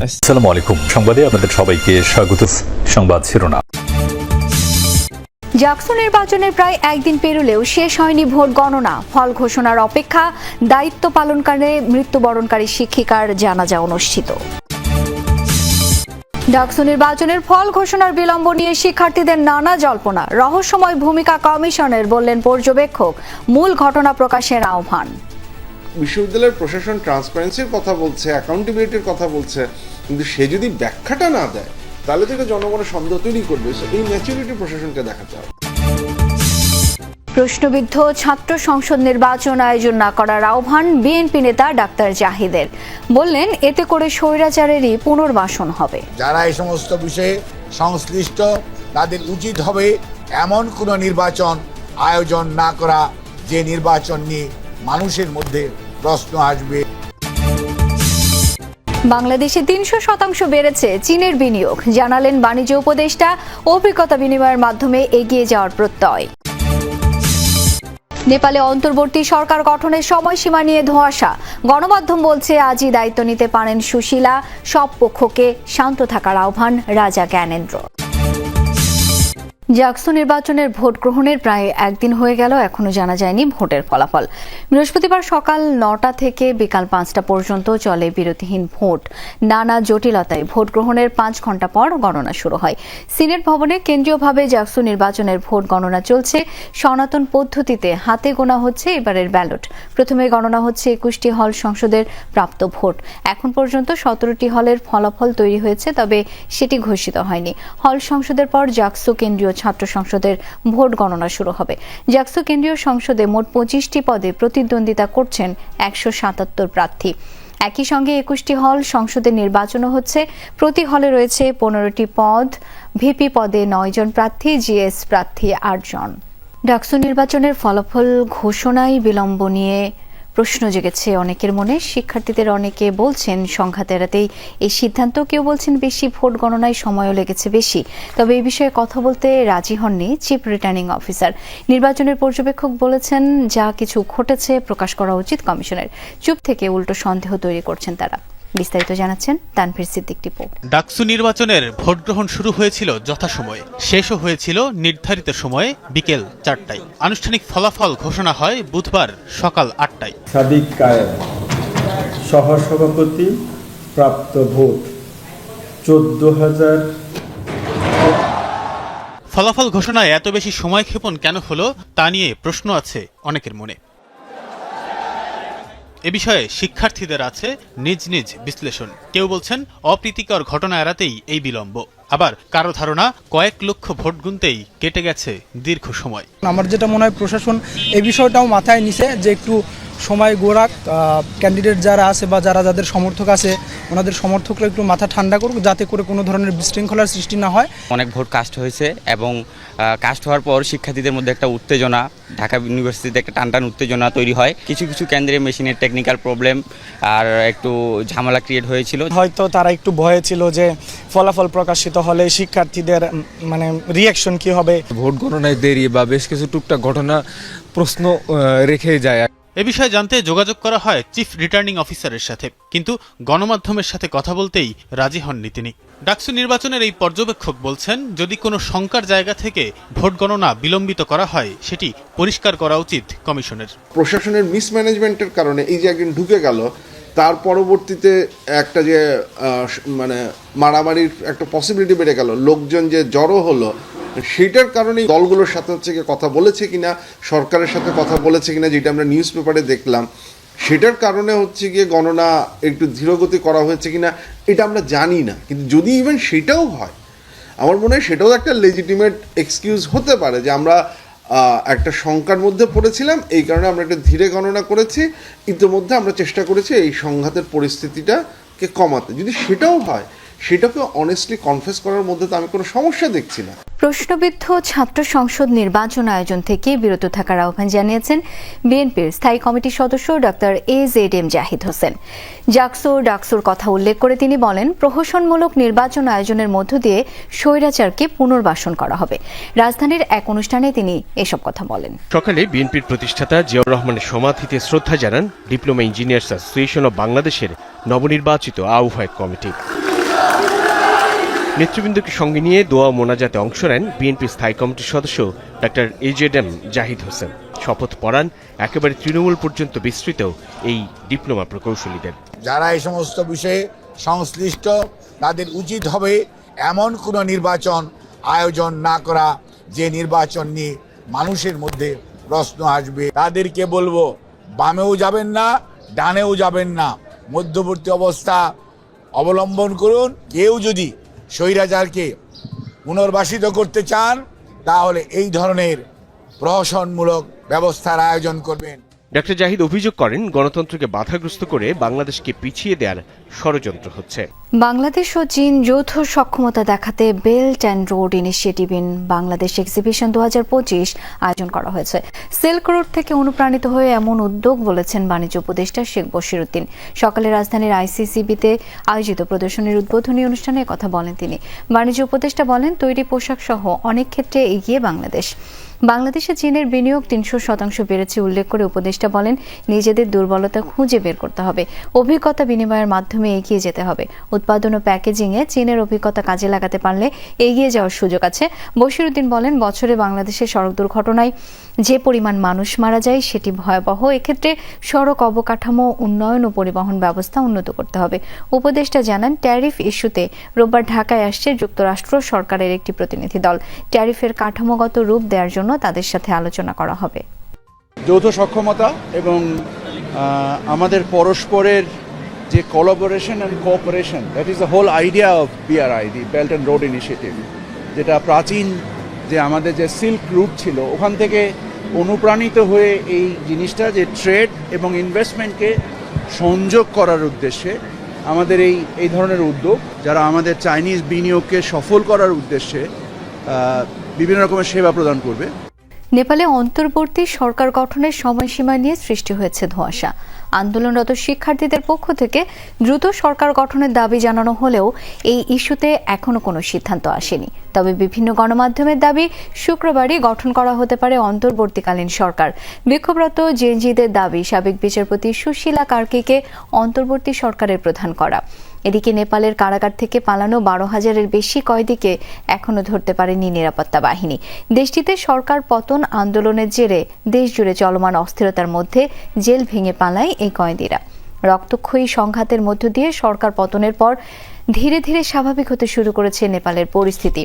আসসালামু আলাইকুম। সংবাদে আপনাদের সবাইকে স্বাগত। সংবাদ শিরোনাম। জাকসু নির্বাচনের প্রায় একদিন পেরোলেও শেষ হয়নি ভোট গণনা। ফল ঘোষণার অপেক্ষা, দায়িত্ব পালনকালে মৃত্যুবরণকারী শিক্ষিকার জানাজা অনুষ্ঠিত। ডাকসু নির্বাচনের ফল ঘোষণার বিলম্ব নিয়ে শিক্ষার্থীদের নানা জল্পনা। রহস্যময় ভূমিকা কমিশনের বললেন পর্যবেক্ষক। মূল ঘটনা প্রকাশের আহ্বান। বিশ্ববিদ্যালয়ের প্রশাসন ট্রান্সপারেন্সির কথা বলছে অ্যাকাউন্টেবিলিটির কথা বলছে কিন্তু সে যদি ব্যাখ্যাটা না দেয় তাহলে তো এটা জনগণের সন্দেহ তৈরি করবে। এই ম্যাচুরিটি প্রশাসনকে দেখাতে হবে। প্রশ্নবিদ্ধ ছাত্র সংসদ নির্বাচন আয়োজন না করার আহ্বান বিএনপি নেতা ডাক্তার জাহিদের। বললেন এতে করে স্বৈরাচারেরই পুনর্বাসন হবে। যারা এই সমস্ত বিষয়ে সংশ্লিষ্ট তাদের উচিত হবে এমন কোনো নির্বাচন আয়োজন না করা যে নির্বাচন নিয়ে মানুষের মধ্যে প্রশ্ন আসবে। বাংলাদেশে তিনশো শতাংশ বেড়েছে চীনের বিনিয়োগ, জানালেন বাণিজ্য উপদেষ্টা। অভিজ্ঞতা বিনিময়ের মাধ্যমে এগিয়ে যাওয়ার প্রত্যয়। নেপালে অন্তর্বর্তী সরকার গঠনের সময়সীমা নিয়ে ধোঁয়াশা। গণমাধ্যম বলছে, আজই দায়িত্ব নিতে পারেন সুশীলা। সব পক্ষকে শান্ত থাকার আহ্বান রাজা জ্ঞানেন্দ্র। জাকসু নির্বাচনের ভোট গ্রহণের প্রায় একদিন হয়ে গেল, এখনও জানা যায়নি ভোটের ফলাফল। বৃহস্পতিবার সকাল নটা থেকে বিকাল পাঁচটা পর্যন্ত চলে বিরতিহীন ভোট। নানা জটিলতায় ভোট গ্রহণের পাঁচ ঘণ্টা পর গণনা শুরু হয়। সিনেট ভবনে কেন্দ্রীয়ভাবে জাকসু নির্বাচনের ভোট গণনা চলছে। সনাতন পদ্ধতিতে হাতে গোনা হচ্ছে এবারের ব্যালট। প্রথমে গণনা হচ্ছে একুশটি হল সংসদের প্রাপ্ত ভোট। এখন পর্যন্ত সতেরোটি হলের ফলাফল তৈরি হয়েছে, তবে সেটি ঘোষিত হয়নি। হল সংসদের পর জাকসু কেন্দ্রীয় ছাত্র সংসদের ভোট গণনা শুরু হবে। জাকসু কেন্দ্রীয় সংসদে মোট পঁচিশটি পদে প্রতিদ্বন্দ্বিতা করছেন একশো সাতাত্তর প্রার্থী। একই সঙ্গে একুশটি হল সংসদে নির্বাচনও হচ্ছে। প্রতি হলে রয়েছে পনেরোটি পদ। ভিপি পদে নয় জন প্রার্থী, জিএস প্রার্থী আটজন। ডাকসু নির্বাচনের ফলাফল ঘোষণায় বিলম্ব নিয়ে প্রশ্ন জেগেছে অনেকের মনে। শিক্ষার্থীদের অনেকে বলছেন, সংঘাত এড়াতেই এই সিদ্ধান্ত। কেউ বলছেন, বেশি ভোট গণনায় সময়ও লেগেছে বেশি। তবে এই বিষয়ে কথা বলতে রাজি হননি চিফ রিটার্নিং অফিসার। নির্বাচনের পর্যবেক্ষক বলেছেন, যা কিছু ঘটেছে প্রকাশ করা উচিত কমিশনের। চুপ থেকে উল্টো সন্দেহ তৈরি করছেন তারা। বিস্তারিত জানাচ্ছেন তানভীর সিদ্দিক টিপু। ডাকসু নির্বাচনের ভোট গ্রহণ শুরু হয়েছিল যথাসময়ে। শেষও হয়েছিল নির্ধারিত সময়ে বিকেল চারটায়। আনুষ্ঠানিক ফলাফল ঘোষণা হয় বুধবার সকাল আটটায়। সাদিক কায়েম। সহসভাপতি প্রাপ্ত ভোট চোদ্দ হাজার ফলাফল ঘোষণায় এত বেশি সময় ক্ষেপণ কেন হলো তা নিয়ে প্রশ্ন আছে অনেকের মনে। এ বিষয়ে শিক্ষার্থীদের আছে নিজ নিজ বিশ্লেষণ। কেউ বলছেন, অপ্রীতিকর ঘটনা এড়াতেই এই বিলম্ব। আবার কারও ধারণা, কয়েক লক্ষ ভোট গুনতেই কেটে গেছে দীর্ঘ সময়। আমার যেটা মনে হয় প্রশাসন এই বিষয়টাও মাথায় নিছে যে একটু সময় গোড়াক ক্যান্ডিডেট যারা আছে বা যারা যাদের সমর্থক আছে ওনাদের সমর্থকরা একটু মাথা ঠান্ডা করুক যাতে করে কোনো ধরনের বিশৃঙ্খলার সৃষ্টি না হয়। অনেক ভোট কাস্ট হয়েছে এবং কাস্ট হওয়ার পর শিক্ষার্থীদের মধ্যে একটা উত্তেজনা ঢাকা ইউনিভার্সিটিতে একটা টানটান উত্তেজনা তৈরি হয়। কিছু কিছু কেন্দ্রে মেশিনের টেকনিক্যাল প্রবলেম আর একটু ঝামেলা ক্রিয়েট হয়েছিল। হয়তো তারা একটু ভয়ে ছিল যে ফলাফল প্রকাশিত হলে শিক্ষার্থীদের মানে রিয়াকশন কি হবে? ভোট গণনায় দেরি বা বেশ কিছু টুকটাক ঘটনা প্রশ্ন রেখে যায়। এ বিষয়ে জানতে যোগাযোগ করা হয় চিফ রিটার্নিং অফিসারের সাথে, কিন্তু গণমাধ্যমের সাথে কথা বলতেই রাজি হননি তিনি। ডাকসু নির্বাচনের এই পর্যবেক্ষক বলছেন, যদি কোনো শঙ্কার জায়গা থেকে ভোট গণনা বিলম্বিত করা হয়, সেটি পরিষ্কার করা উচিত কমিশনের। প্রশাসনের মিসম্যানেজমেন্টের কারণে এই যে একদিন ঢুকে গেল, তার পরবর্তীতে একটা যে মানে মারামারির একটা পসিবিলিটি বেড়ে গেল। লোকজন যে জড়ো হলো সেটার কারণেই দলগুলোর সাথে হচ্ছে গিয়ে কথা বলেছে কিনা, সরকারের সাথে কথা বলেছে কিনা, যেটা আমরা নিউজ পেপারে দেখলাম, সেটার কারণে হচ্ছে গিয়ে গণনা একটু ধীরগতি করা হয়েছে কিনা, এটা আমরা জানি না। কিন্তু যদি ইভেন সেটাও হয়, আমার মনে হয় সেটাও একটা লেজিটিমেট এক্সকিউজ হতে পারে যে আমরা একটা শঙ্কার মধ্যে পড়েছিলাম, এই কারণে আমরা একটা ধীরে গণনা করেছি, ইতিমধ্যে আমরা চেষ্টা করেছি এই সংঘাতের পরিস্থিতিটাকে কমাতে। যদি সেটাও হয় সেটাকে অনেস্টলি কনফেস করার মধ্যে তো আমি কোনো সমস্যা দেখছি না। প্রশ্নবিদ্ধ ছাত্র সংসদ নির্বাচন আয়োজন থেকে বিরত থাকার আহ্বান জানিয়েছেন বিএনপির স্থায়ী কমিটির সদস্য doctor A Z M Zahid Hossain. JAKSU ডাকসোর কথা উল্লেখ করে তিনি বলেন প্রহসনমূলক নির্বাচন আয়োজনের মধ্য দিয়ে স্বৈরাচারকে পুনর্বাসন করা হবে। রাজধানীর এক অনুষ্ঠানে তিনি এসব কথা বলেন। সকালে বিএনপির প্রতিষ্ঠাতা জিয়াউর রহমানের সমাধিতে শ্রদ্ধা জানান ডিপ্লোমা ইঞ্জিনিয়ার্স অ্যাসোসিয়েশন অব বাংলাদেশের নবনির্বাচিত আহ্বায়ক কমিটি। নেতৃবৃন্দকে সঙ্গে নিয়ে দোয়া মোনাজাতে অংশ নেন বিএনপি স্থায়ী কমিটির সদস্য doctor A Z M Zahid Hossain. শপথ পড়ান একেবারে তৃণমূল পর্যন্ত বিস্তৃত এই ডিপ্লোমা প্রকৌশলীদের। যারা এই সমস্ত বিষয়ে সংশ্লিষ্ট, তাদের উচিত হবে এমন কোনো নির্বাচন আয়োজন না করা যে নির্বাচন নিয়ে মানুষের মধ্যে প্রশ্ন আসবে। তাদেরকে বলব, বামেও যাবেন না, ডানেও যাবেন না। মধ্যবর্তী অবস্থা অবলম্বন করুন। কেউ যদি স্বৈরাচারকে পুনর্বাসিত করতে চান তাহলে এই ধরনের প্রহসনমূলক ব্যবস্থার আয়োজন করবেন। ডাক্তার জাহিদ অভিযোগ করেন, গণতন্ত্রকে বাধাগ্রস্ত করে বাংলাদেশকে পিছিয়ে দেওয়ার ষড়যন্ত্র হচ্ছে। বাংলাদেশ ও চীন যৌথ সক্ষমতা দেখাতে belt and road initiative in Bangladesh exhibition দুহাজার পঁচিশ আয়োজন করা হয়েছে। সিল্ক রোড থেকে অনুপ্রাণিত হয়ে এমন উদ্যোগ বলেছেন বাণিজ্য উপদেষ্টা শেখ বশিরুদ্দিন। সকালে রাজধানীর আইসিসিবিতে আয়োজিত প্রদর্শনীর উদ্বোধনী অনুষ্ঠানে কথা বলেন তিনি। বাণিজ্য উপদেষ্টা বলেন, তৈরি পোশাক সহ অনেক ক্ষেত্রে এগিয়ে বাংলাদেশ। বাংলাদেশে চীনের বিনিয়োগ তিনশো শতাংশ বেড়েছে উল্লেখ করে উপদেষ্টা বলেন, নিজেদের দুর্বলতা খুঁজে বের করতে হবে। অভিজ্ঞতা বিনিময়ের মাধ্যমে এগিয়ে যেতে হবে। উৎপাদন ও প্যাকেজিংয়ে চীনের অভিজ্ঞতা কাজে লাগাতে পারলে এগিয়ে যাওয়ার সুযোগ আছে। বশিরুদ্দিন বলেন, বছরে বাংলাদেশের সড়ক দুর্ঘটনায় যে পরিমাণ মানুষ মারা যায় সেটি ভয়াবহ। এক্ষেত্রে সড়ক অবকাঠামো, উন্নয়ন ও পরিবহন ব্যবস্থা উন্নত করতে হবে। উপদেষ্টা জানান, ট্যারিফ ইস্যুতে রোববার ঢাকায় আসছে যুক্তরাষ্ট্র সরকারের একটি প্রতিনিধি দল। ট্যারিফের কাঠামোগত রূপ দেওয়ার জন্য তাদের সাথে আলোচনা করা হবে। যৌথ সক্ষমতা এবং আমাদের পরস্পরের যে collaboration and cooperation that is the whole idea of BRI the belt and road initiative যেটা প্রাচীন যে আমাদের যে সিল্ক রুট ছিল, ওখান থেকে অনুপ্রাণিত হয়ে এই জিনিসটা, যে ট্রেড এবং ইনভেস্টমেন্টকে সংযোগ করার উদ্দেশ্যে আমাদের এই এই ধরনের উদ্যোগ, যারা আমাদের চাইনিজ বিনিয়োগকে সফল করার উদ্দেশ্যে বিভিন্ন রকমের সেবা প্রদান করবে। নেপালে অন্তর্বর্তী সরকার গঠনের সময়সীমা নিয়ে সৃষ্টি হয়েছে ধোঁয়াশা। আন্দোলনরত শিক্ষার্থীদের পক্ষ থেকে দ্রুত সরকার গঠনের দাবি জানানো হলেও এই ইস্যুতে এখনও কোনো সিদ্ধান্ত আসেনি। তবে বিভিন্ন গণমাধ্যমের দাবি শুক্রবারই গঠন করা হতে পারে অন্তর্বর্তীকালীন সরকার। বিক্ষোভরত জেএনজিদের দাবি, সাবেক বিচারপতি সুশীলা কার্কিকে অন্তর্বর্তী সরকারের প্রধান করা। এদিকে নেপালের কারাগার থেকে পালানো বারো হাজারের বেশি কয়েদিকে এখনও ধরতে পারেনি নিরাপত্তা বাহিনী। দেশটিতে সরকার পতন আন্দোলনের জেরে দেশজুড়ে চলমান অস্থিরতার মধ্যে জেল ভেঙে পালায় এই কয়েদিরা। রক্তক্ষয়ী সংঘাতের মধ্য দিয়ে সরকার পতনের পর ধীরে ধীরে স্বাভাবিক হতে শুরু করেছে নেপালের পরিস্থিতি।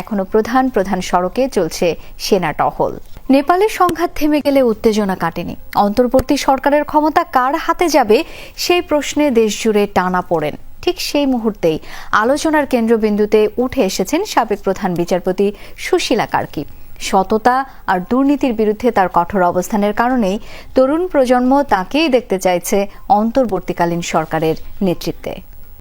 এখনও প্রধান প্রধান সড়কে চলছে সেনা টহল। নেপালের সংঘাত থেমে গেলে উত্তেজনা কাটেনি। অন্তর্বর্তী সরকারের ক্ষমতা কার হাতে যাবে সেই প্রশ্নে দেশজুড়ে টানা পড়েন। ঠিক সেই মুহূর্তেই আলোচনার কেন্দ্রবিন্দুতে উঠে এসেছেন সাবেক প্রধান বিচারপতি সুশীলা কার্কি। সততা আর দুর্নীতির বিরুদ্ধে তার কঠোর অবস্থানের কারণেই তরুণ প্রজন্ম তাকেই দেখতে চাইছে অন্তর্বর্তীকালীন সরকারের নেতৃত্বে।